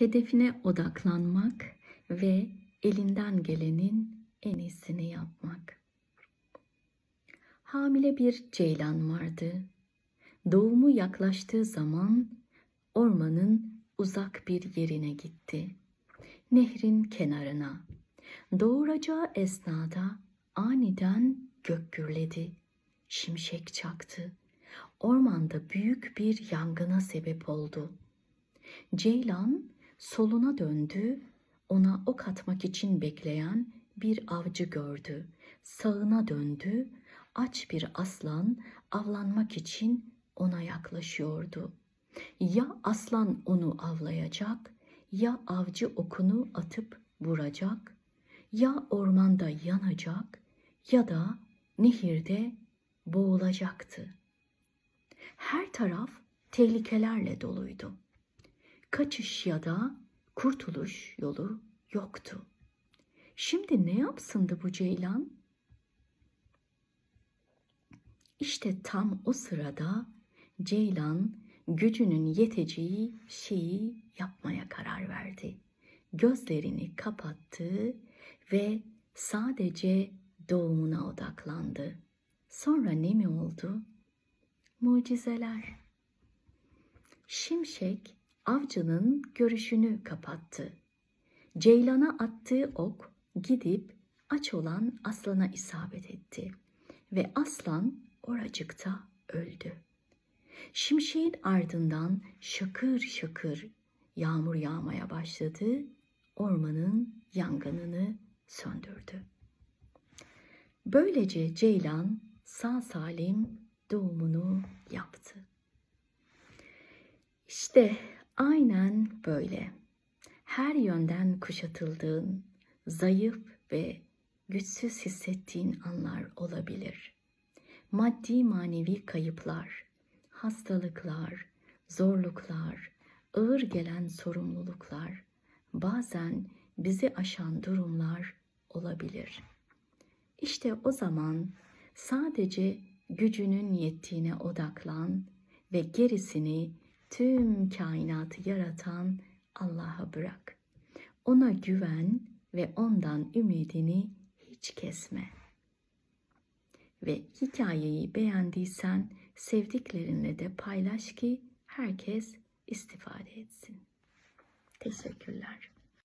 Hedefine odaklanmak ve elinden gelenin en iyisini yapmak. Hamile bir ceylan vardı. Doğumu yaklaştığı zaman ormanın uzak bir yerine gitti. Nehrin kenarına. Doğuracağı esnada aniden gök gürledi. Şimşek çaktı. Ormanda büyük bir yangına sebep oldu. Ceylan soluna döndü, ona ok atmak için bekleyen bir avcı gördü. Sağına döndü, aç bir aslan avlanmak için ona yaklaşıyordu. Ya aslan onu avlayacak, ya avcı okunu atıp vuracak, ya ormanda yanacak ya da nehirde boğulacaktı. Her taraf tehlikelerle doluydu. Kaçış ya da kurtuluş yolu yoktu. Şimdi ne yapsındı bu ceylan? İşte tam o sırada ceylan gücünün yeteceği şeyi yapmaya karar verdi. Gözlerini kapattı ve sadece doğumuna odaklandı. Sonra ne mi oldu? Mucizeler. Şimşek avcının görüşünü kapattı. Ceylana attığı ok gidip aç olan aslana isabet etti ve aslan oracıkta öldü. Şimşeğin ardından şakır şakır yağmur yağmaya başladı, ormanın yangınını söndürdü. Böylece Ceylan sağ salim doğumunu yaptı. İşte aynen böyle. Her yönden kuşatıldığın, zayıf ve güçsüz hissettiğin anlar olabilir. Maddi manevi kayıplar, hastalıklar, zorluklar, ağır gelen sorumluluklar, bazen bizi aşan durumlar olabilir. İşte o zaman sadece gücünün yettiğine odaklan ve gerisini tüm kainatı yaratan Allah'a bırak. Ona güven ve ondan ümidini hiç kesme. Ve hikayeyi beğendiysen sevdiklerinle de paylaş ki herkes istifade etsin. Teşekkürler.